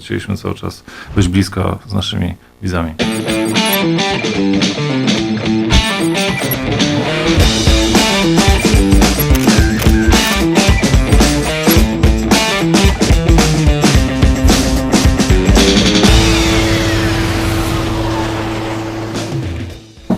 Chcieliśmy cały czas być blisko z naszymi widzami.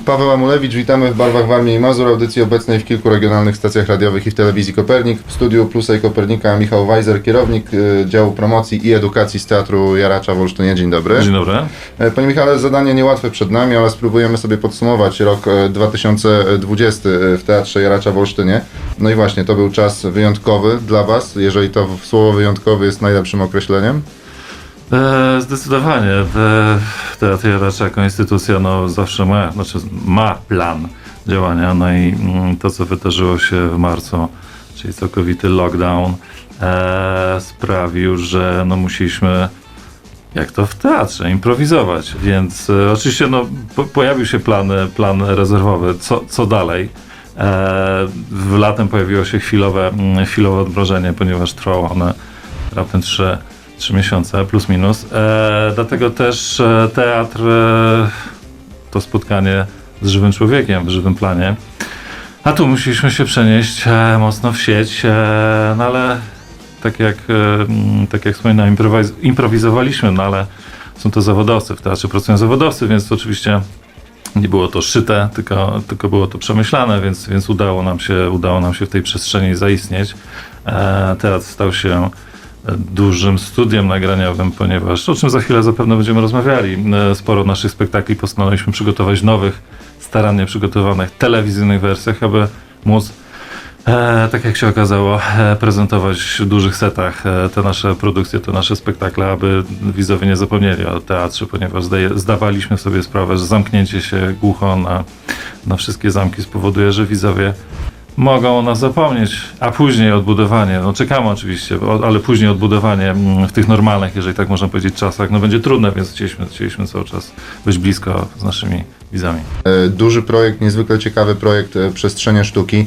Paweł Amulewicz, witamy w barwach Warmii i Mazur, audycji obecnej w kilku regionalnych stacjach radiowych i w telewizji Kopernik. W studiu Plusa i Kopernika Michał Weiser, kierownik y, działu promocji i edukacji z Teatru Jaracza w Olsztynie. Dzień dobry. Dzień dobry. E, Panie Michale, zadanie niełatwe przed nami, ale spróbujemy sobie podsumować rok e, 2020 w Teatrze Jaracza w Olsztynie. No i właśnie, to był czas wyjątkowy dla Was, jeżeli to słowo wyjątkowy jest najlepszym określeniem. E, zdecydowanie. Teatr Jaracza jako instytucja no, zawsze ma, znaczy ma plan działania. No i mm, to, co wydarzyło się w marcu, czyli całkowity lockdown, e, sprawił, że no, musieliśmy jak to w teatrze, improwizować. Więc e, oczywiście no, po, pojawił się plan, plan rezerwowy, co, co dalej. E, w latem pojawiło się chwilowe, mm, chwilowe odmrożenie, ponieważ trwało one raptem 3, 3 miesiące, plus minus. E, dlatego też e, teatr e, to spotkanie z żywym człowiekiem w żywym planie. A tu musieliśmy się przenieść e, mocno w sieć, e, no ale tak jak, e, mm, tak jak wspominałem, improwiz- improwizowaliśmy, no ale są to zawodowcy, w teatrze pracują zawodowcy, więc oczywiście nie było to szyte, tylko, tylko było to przemyślane, więc, więc udało, nam się, udało nam się w tej przestrzeni zaistnieć. E, teatr stał się dużym studiem nagraniowym, ponieważ, o czym za chwilę zapewne będziemy rozmawiali, sporo naszych spektakli postanowiliśmy przygotować nowych, starannie przygotowanych telewizyjnych wersjach, aby móc E, tak jak się okazało, e, prezentować w dużych setach e, te nasze produkcje, te nasze spektakle, aby widzowie nie zapomnieli o teatrze, ponieważ zdaje, zdawaliśmy sobie sprawę, że zamknięcie się głucho na, na wszystkie zamki spowoduje, że widzowie mogą o nas zapomnieć, a później odbudowanie, no czekamy oczywiście, ale później odbudowanie mm, w tych normalnych, jeżeli tak można powiedzieć, czasach, no będzie trudne, więc chcieliśmy, chcieliśmy cały czas być blisko z naszymi widzami. E, Duży projekt, niezwykle ciekawy projekt e, Przestrzenie Sztuki.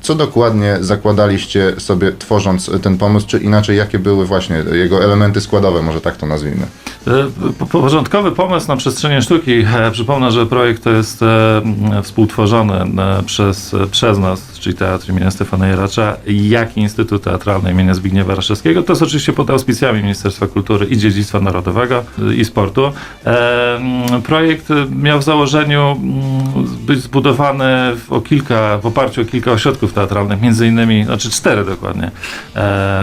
Co dokładnie zakładaliście sobie tworząc ten pomysł, czy inaczej jakie były właśnie jego elementy składowe, może tak to nazwijmy? E, po- Porządkowy pomysł na przestrzenie sztuki. E, Przypomnę, że projekt to jest e, współtworzony przez, przez nas, czyli Teatr imienia Stefana Jaracza, jak i Instytut Teatralny imienia Zbigniewa Raszewskiego. To jest oczywiście pod auspicjami Ministerstwa Kultury i Dziedzictwa Narodowego i Sportu. Projekt miał w założeniu być zbudowany w, o kilka, w oparciu o kilka ośrodków teatralnych, między innymi, znaczy cztery dokładnie, e,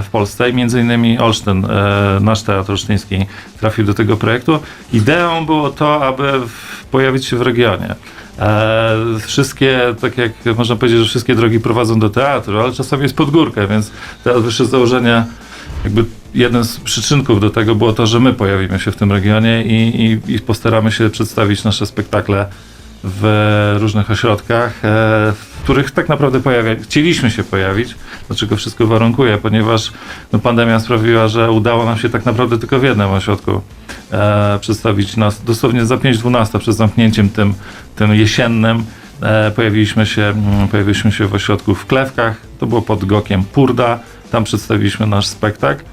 w Polsce i między innymi Olsztyn, e, nasz teatr olsztyński trafił do tego projektu. Ideą było to, aby pojawić się w regionie. E, wszystkie, tak jak można powiedzieć, że wszystkie drogi prowadzą do teatru, ale czasami jest pod górkę, więc teatr wyszedł z założenia, jakby jeden z przyczynków do tego było to, że my pojawimy się w tym regionie i, i, i postaramy się przedstawić nasze spektakle w różnych ośrodkach, e, w których tak naprawdę pojawia, chcieliśmy się pojawić, do czego wszystko warunkuje, ponieważ no, pandemia sprawiła, że udało nam się tak naprawdę tylko w jednym ośrodku e, przedstawić nas dosłownie za 5.12 przed zamknięciem tym, tym jesiennym. E, pojawiliśmy, się, mm, pojawiliśmy się w ośrodku w Klewkach, to było pod Gokiem Purda, tam przedstawiliśmy nasz spektakl.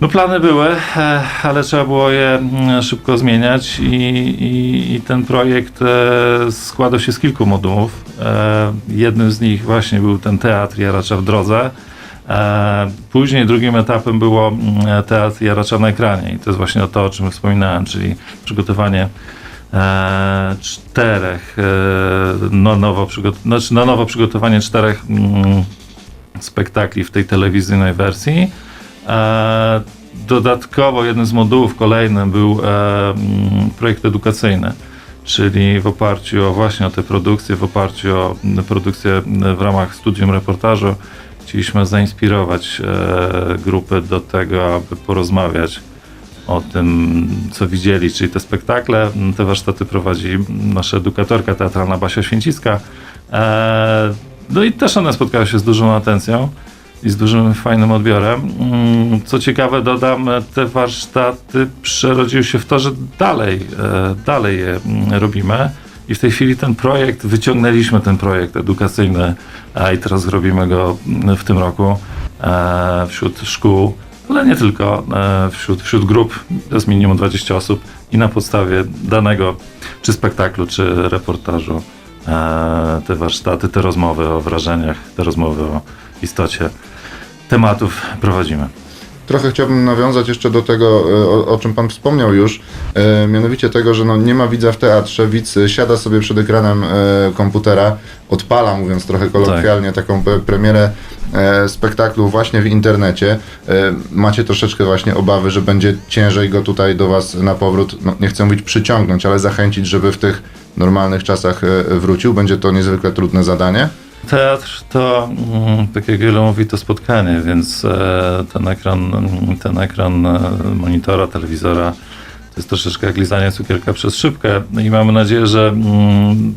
No plany były, e, ale trzeba było je mm, szybko zmieniać i, i, i ten projekt e, składał się z kilku modułów. E, Jednym z nich właśnie był ten teatr Jaracza w drodze. Później drugim etapem było mm, teatr Jaracza na ekranie i to jest właśnie to, o czym wspominałem, czyli przygotowanie czterech, no, nowo przygot- znaczy na nowo przygotowanie czterech mm, spektakli w tej telewizyjnej wersji. E, dodatkowo jednym z modułów kolejnym był e, mm, projekt edukacyjny, czyli w oparciu o właśnie o te produkcje, w oparciu o mm, produkcję mm, w ramach studium reportażu chcieliśmy zainspirować e, grupy do tego, aby porozmawiać o tym, co widzieli, czyli te spektakle. Te warsztaty prowadzi nasza edukatorka teatralna Basia Święciska. No i też one spotkały się z dużą atencją i z dużym, fajnym odbiorem. Mm, Co ciekawe, dodam, te warsztaty przerodziły się w to, że dalej, e, dalej je mm, robimy. I w tej chwili ten projekt, wyciągnęliśmy ten projekt edukacyjny i teraz robimy go mm, w tym roku e, wśród szkół ale nie tylko. E, wśród, wśród grup to jest minimum 20 osób i na podstawie danego czy spektaklu, czy reportażu te warsztaty, te rozmowy o wrażeniach, te rozmowy o istocie tematów prowadzimy. Trochę chciałbym nawiązać jeszcze do tego, e, o, o czym Pan wspomniał już, e, mianowicie tego, że no, nie ma widza w teatrze, widz siada sobie przed ekranem e, komputera, odpala, mówiąc trochę kolokwialnie, taką pe- premierę e, spektaklu właśnie w internecie. E, macie troszeczkę właśnie obawy, że będzie ciężej go tutaj do Was na powrót, no, nie chcę mówić przyciągnąć, ale zachęcić, żeby w tych normalnych czasach e, wrócił. Będzie to niezwykle trudne zadanie. Teatr to, mm, tak jak wiele mówi, to spotkanie, więc e, ten ekran, ten ekran e, monitora, telewizora to jest troszeczkę jak lizanie cukierka przez szybkę No i mamy nadzieję, że mm,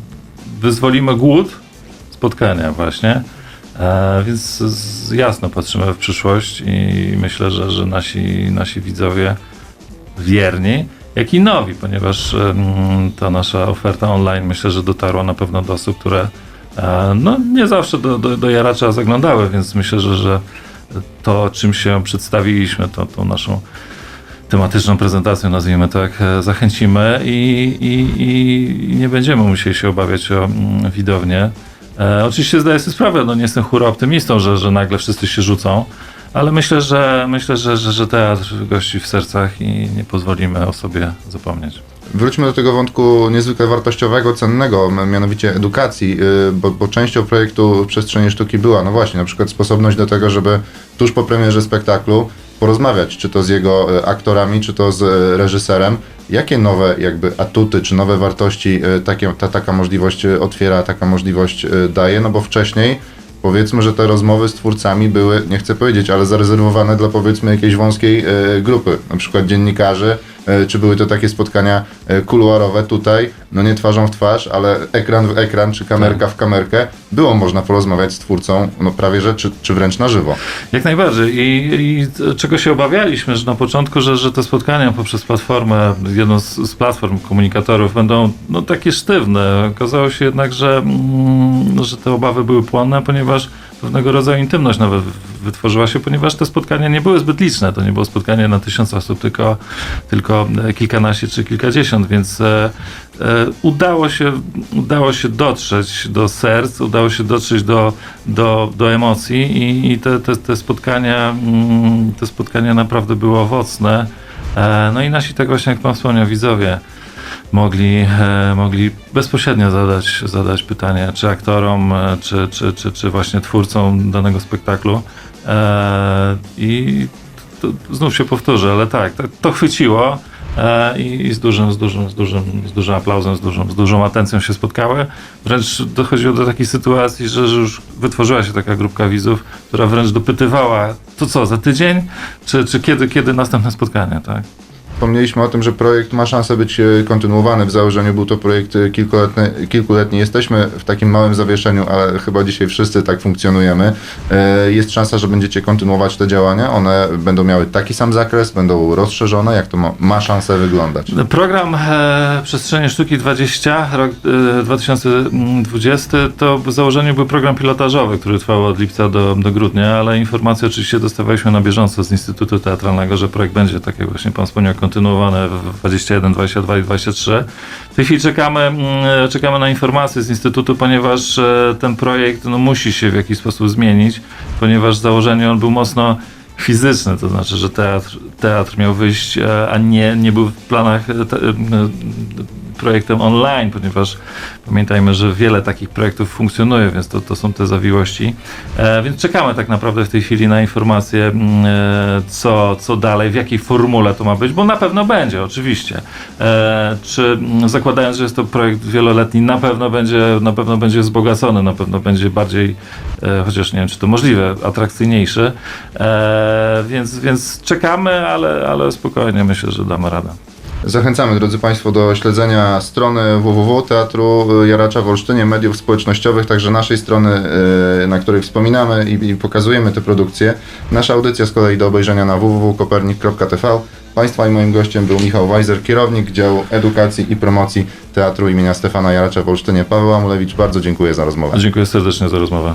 wyzwolimy głód spotkania właśnie. E, więc jasno patrzymy w przyszłość i myślę, że, że nasi, nasi widzowie wierni, jak i nowi, ponieważ ta nasza oferta online myślę, że dotarła na pewno do osób, które no, nie zawsze do, do, do Jaracza zaglądały, więc myślę, że, że to, czym się przedstawiliśmy, to, tą naszą tematyczną prezentacją, nazwijmy tak, e, zachęcimy i, i, i, i nie będziemy musieli się obawiać o mm, widownię. E, oczywiście zdaję sobie sprawę, no nie jestem hura optymistą, że, że nagle wszyscy się rzucą, ale myślę, że myślę, że, że, że teatr gości w sercach i nie pozwolimy o sobie zapomnieć. Wróćmy do tego wątku niezwykle wartościowego, cennego, mianowicie edukacji, yy, bo, bo częścią projektu Przestrzenie Sztuki była, no właśnie, na przykład sposobność do tego, żeby tuż po premierze spektaklu porozmawiać, czy to z jego y, aktorami, czy to z y, reżyserem, jakie nowe jakby atuty, czy nowe wartości y, takie, ta, taka możliwość y, otwiera, taka możliwość y, daje, no bo wcześniej powiedzmy, że te rozmowy z twórcami były, nie chcę powiedzieć, ale zarezerwowane dla powiedzmy jakiejś wąskiej grupy, na przykład dziennikarzy, czy były to takie spotkania e, kuluarowe tutaj, no nie twarzą w twarz, ale ekran w ekran, czy kamerka w kamerkę, było można porozmawiać z twórcą, no prawie że, czy, czy wręcz na żywo. Jak najbardziej. I, i czego się obawialiśmy, że na początku, że, że te spotkania poprzez platformę, jedną z, z platform komunikatorów będą no, takie sztywne. Okazało się jednak, że, mm, że te obawy były płonne, ponieważ pewnego rodzaju intymność nawet wytworzyła się, ponieważ te spotkania nie były zbyt liczne. To nie było spotkanie na tysiąc osób, tylko, tylko e, kilkanaście czy kilkadziesiąt, więc e, e, udało, się, udało się dotrzeć do serc, udało się dotrzeć do, do, do emocji i, i te, te, te, spotkania, mm, te spotkania naprawdę były owocne. E, no i nasi, tak właśnie jak Pan wspomniał, widzowie mogli, e, mogli bezpośrednio zadać, zadać pytanie, czy aktorom, e, czy, czy, czy, czy właśnie twórcom danego spektaklu. E, I to, znów się powtórzę, ale tak, to, to chwyciło. I, I z dużym, z dużym, z dużym, z dużym aplauzem, z dużą, z dużą atencją się spotkały. Wręcz dochodziło do takiej sytuacji, że, że już wytworzyła się taka grupka widzów, która wręcz dopytywała, to co, za tydzień? Czy, czy kiedy, kiedy następne spotkanie, tak? Wspomnieliśmy o tym, że projekt ma szansę być e, kontynuowany. W założeniu był to projekt e, kilkuletni. kilkuletni. Jesteśmy w takim małym zawieszeniu, ale chyba dzisiaj wszyscy tak funkcjonujemy. E, Jest szansa, że będziecie kontynuować te działania. One będą miały taki sam zakres, będą rozszerzone. Jak to ma, ma szansę wyglądać? Program Przestrzenie Sztuki 20, rok e, 2020, to w założeniu był program pilotażowy, który trwał od lipca do, do grudnia, ale informacje oczywiście dostawaliśmy na bieżąco z Instytutu Teatralnego, że projekt będzie, tak jak właśnie Pan wspomniał, kontynuowany w 21, 22 i 23. W tej chwili czekamy, mm, czekamy na informacje z Instytutu, ponieważ e, ten projekt no, musi się w jakiś sposób zmienić, ponieważ w założeniu on był mocno fizyczny, to znaczy, że teatr, teatr miał wyjść, e, a nie, nie był w planach e, te, projektem online, ponieważ pamiętajmy, że wiele takich projektów funkcjonuje, więc to, to są te zawiłości. E, więc czekamy tak naprawdę w tej chwili na informacje, mm, e, co, co dalej, w jakiej formule to ma być, bo na pewno będzie, oczywiście. E, czy mm, zakładając, że jest to projekt wieloletni, na pewno będzie, na pewno będzie wzbogacony, na pewno będzie bardziej, e, chociaż nie wiem, czy to możliwe, atrakcyjniejszy. E, więc, więc czekamy, ale, ale spokojnie myślę, że damy radę. Zachęcamy, drodzy Państwo, do śledzenia strony www Teatru Jaracza w Olsztynie, mediów społecznościowych, także naszej strony, y, na której wspominamy i pokazujemy te produkcje. Nasza audycja z kolei do obejrzenia na www.kopernik.tv. Państwa i moim gościem był Michał Weiser, kierownik działu edukacji i promocji Teatru imienia Stefana Jaracza w Olsztynie. Paweł Amulewicz, bardzo dziękuję za rozmowę. Dziękuję serdecznie za rozmowę.